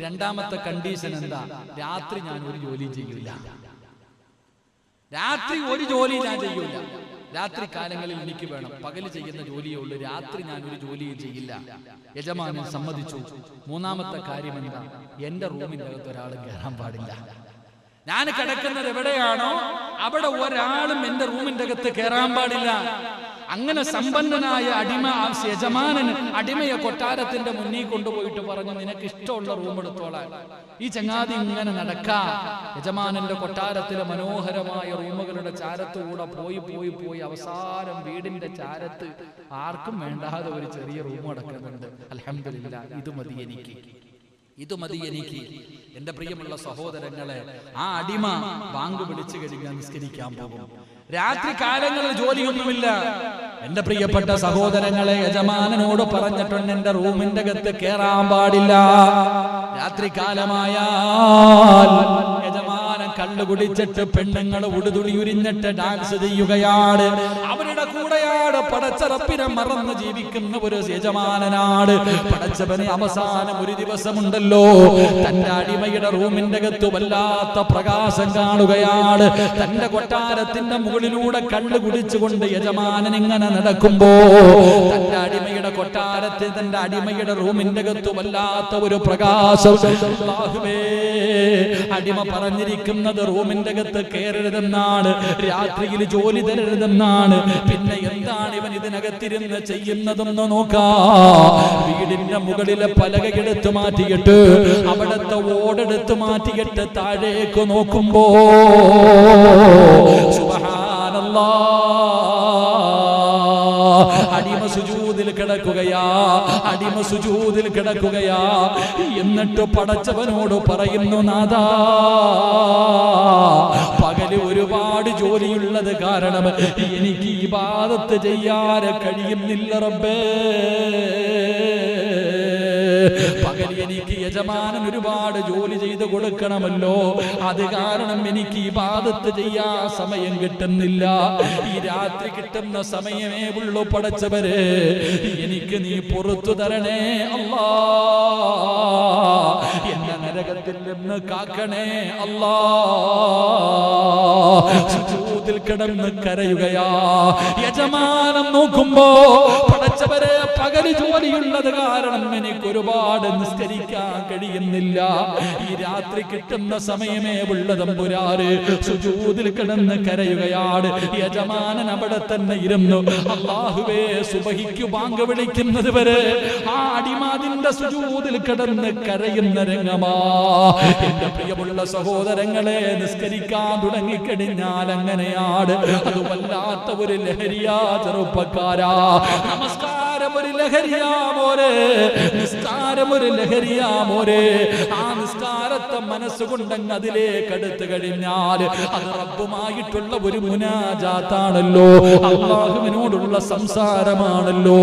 രണ്ടാമത്തെ കണ്ടീഷൻ എന്താ? രാത്രി ഞാൻ ഒരു ജോലിയും ചെയ്യൂല. രാത്രി ഒരു ജോലി ഞാൻ ചെയ്യൂല. രാത്രി കാലങ്ങളിൽ എനിക്ക് വേണം. പകൽ ചെയ്യുന്ന ജോലിയേ ഉള്ളൂ. രാത്രി ഞാൻ ഒരു ജോലിയും ചെയ്യില്ല. യജമാനൻ സമ്മതിച്ചു. മൂന്നാമത്തെ കാര്യം എന്താ? എന്റെ റൂമിന്റെ അകത്ത് ഒരാൾ കയറാൻ പാടില്ല. ഞാൻ കിടക്കുന്നത് എവിടെയാണോ? അവിടെ ഒരാളും എന്റെ റൂമിന്റെ അകത്ത് കയറാൻ പാടില്ല. അങ്ങനെ സമ്പന്നനായ അടിമ ആ യജമാനൻ അടിമയെ കൊട്ടാരത്തിന്റെ മുന്നിൽ കൊണ്ടുപോയിട്ട് പറഞ്ഞു നിനക്ക് ഇഷ്ടമുള്ള റൂം എടുത്തോളാൻ. ഈ ചങ്ങാതി ഇങ്ങനെ നടക്കാം. യജമാനന്റെ കൊട്ടാരത്തിലെ മനോഹരമായ റൂമുകളുടെ ചാരത്തുകൂടെ പോയി പോയി പോയി അവസാനം വീടിന്റെ ചാരത്ത് ആർക്കും വേണ്ടാതെ ഒരു ചെറിയ റൂം അടക്കുന്നുണ്ട്. അലഹമില്ല ഇത് മതി എനിക്ക്. ഇത് മതി എനിക്ക്. എന്റെ പ്രിയമുള്ള സഹോദരങ്ങളെ ആ അടിമ ബാങ്ക് വിളിച്ചു കഴിഞ്ഞാൽ നിസ്കരിക്കാൻ പോകും. രാത്രി കാലങ്ങളിൽ ജോലിയൊന്നുമില്ല. എന്റെ പ്രിയപ്പെട്ട സഹോദരങ്ങളെ യജമാനനോട് പറഞ്ഞിട്ടുണ്ട് എന്റെ റൂമിന്റെ അകത്ത് കേറാൻ പാടില്ല. രാത്രി കാലമായാൽ യജമാനൻ കള്ളു കുടിച്ചിട്ട് പെണ്ണുങ്ങൾ ഉടുതുളി ഉരിഞ്ഞിട്ട് ഡാൻസ് ചെയ്യുകയാണ്. അവരുടെ കൂടെയാണ് പടച്ചറപ്പിനെ മറന്ന് ജീവിക്കുന്ന ഒരു യജമാനനാണ്. പടച്ചവന് അവസാനം ഒരു ദിവസമുണ്ടല്ലോ. തന്റെ അടിമയുടെ റൂമിന്റെ അകത്ത് വല്ലാത്ത പ്രകാശം കാണുകയാണ്. തന്റെ കൊട്ടാരത്തിന്റെ മുകളിലൂടെ കള്ളു കുടിച്ചുകൊണ്ട് യജമാനൻ ഇങ്ങനെ നടക്കുമ്പോ തന്റെ അടിമയുടെ കൊട്ടാരത്തിൽ തന്റെ അടിമയുടെ റൂമിന്റെ അകത്ത് വല്ലാത്ത ഒരു പ്രകാശം. അടിമ പറഞ്ഞിരിക്കുന്നത് റൂമിന്റെ അകത്ത് കയറരുതെന്നാണ് രാത്രിയിൽ ജോലി തരരുതെന്നാണ്. പിന്നെ എന്താണ് ഇവൻ ഇതിനകത്തിരുന്ന് ചെയ്യുന്നതെന്ന് നോക്കാ. വീടിന്റെ മുകളിലെ പലകയെടുത്ത് മാറ്റിയിട്ട് അവിടത്തെ ഓടെടുത്ത് മാറ്റിയിട്ട് താഴേക്ക് നോക്കുമ്പോ കിടക്കുകയാ. അടിമ സുജൂതിൽ കിടക്കുകയാ. എന്നിട്ട് പടച്ചവനോട് പറയുന്നു നാദാ പകൽ ഒരുപാട് ജോലിയുള്ളത് കാരണം എനിക്ക് ഈ ബാധത്ത് ചെയ്യാൻ കഴിയുന്നില്ല റബ്ബേ. പകൽ എനിക്ക് യജമാനൻ ഒരുപാട് ജോലി ചെയ്ത് കൊടുക്കണമല്ലോ. അത് കാരണം എനിക്ക് ഈ പാദത്ത് ചെയ്യാ സമയം കിട്ടുന്നില്ല. ഈ രാത്രി കിട്ടുന്ന സമയമേ ഉള്ളൂ പടച്ചവരെ. എനിക്ക് നീ പുറത്തു തരണേ അല്ലാ. എന്നെ നരകത്തിൽ നിന്ന് കാക്കണേ അല്ലാ. സുജൂദിൽ കിടന്ന് കരയുകയാ. യജമാനം നോക്കുമ്പോ പടച്ചവരെ പകൽ ജോലിയുള്ളത് കാരണം എനിക്ക് ഒരുപാട് നിസ്കരിക്കാൻ കഴിയുന്നില്ല. ഈ രാത്രി കിട്ടുന്ന സമയമേ ഉള്ള പുരാറ് സുജൂദിൽ കിടന്ന് കരയുകയാണ്. യജമാനൻ അവിടെ തന്നെ ഇരുന്നു. അള്ളാഹുവേ സുബഹിക്കു ബാങ്ക് വിളിക്കുന്നത് വരെ ആ അടിമാതിന്റെ സുജൂതിൽ കിടന്ന് കരയുന്ന രംഗമാ. എന്റെ പ്രിയമുള്ള സഹോദരങ്ങളെ നിസ്കരിക്കാൻ തുടങ്ങിക്കഴിഞ്ഞാൽ അങ്ങനെയാണ് അത് വല്ലാത്ത ഒരു ലഹരിയാ ചെറുപ്പക്കാരാ. നമസ്കാരം ഒരു ലഹരിയാ മോരെ. നിസ്കാരം ഒരു ലഹരിയാ മോരെ. ആ നിസ്കാരത്തെ മനസ്സുകൊണ്ടങ്ങ് അതിലേക്ക് അടുത്ത് കഴിഞ്ഞാൽ അത് റബ്ബുമായിട്ടുള്ള ഒരു മുനാജാത്താണല്ലോ. അള്ളാഹുവിനോടുള്ള സംസാരമാണല്ലോ.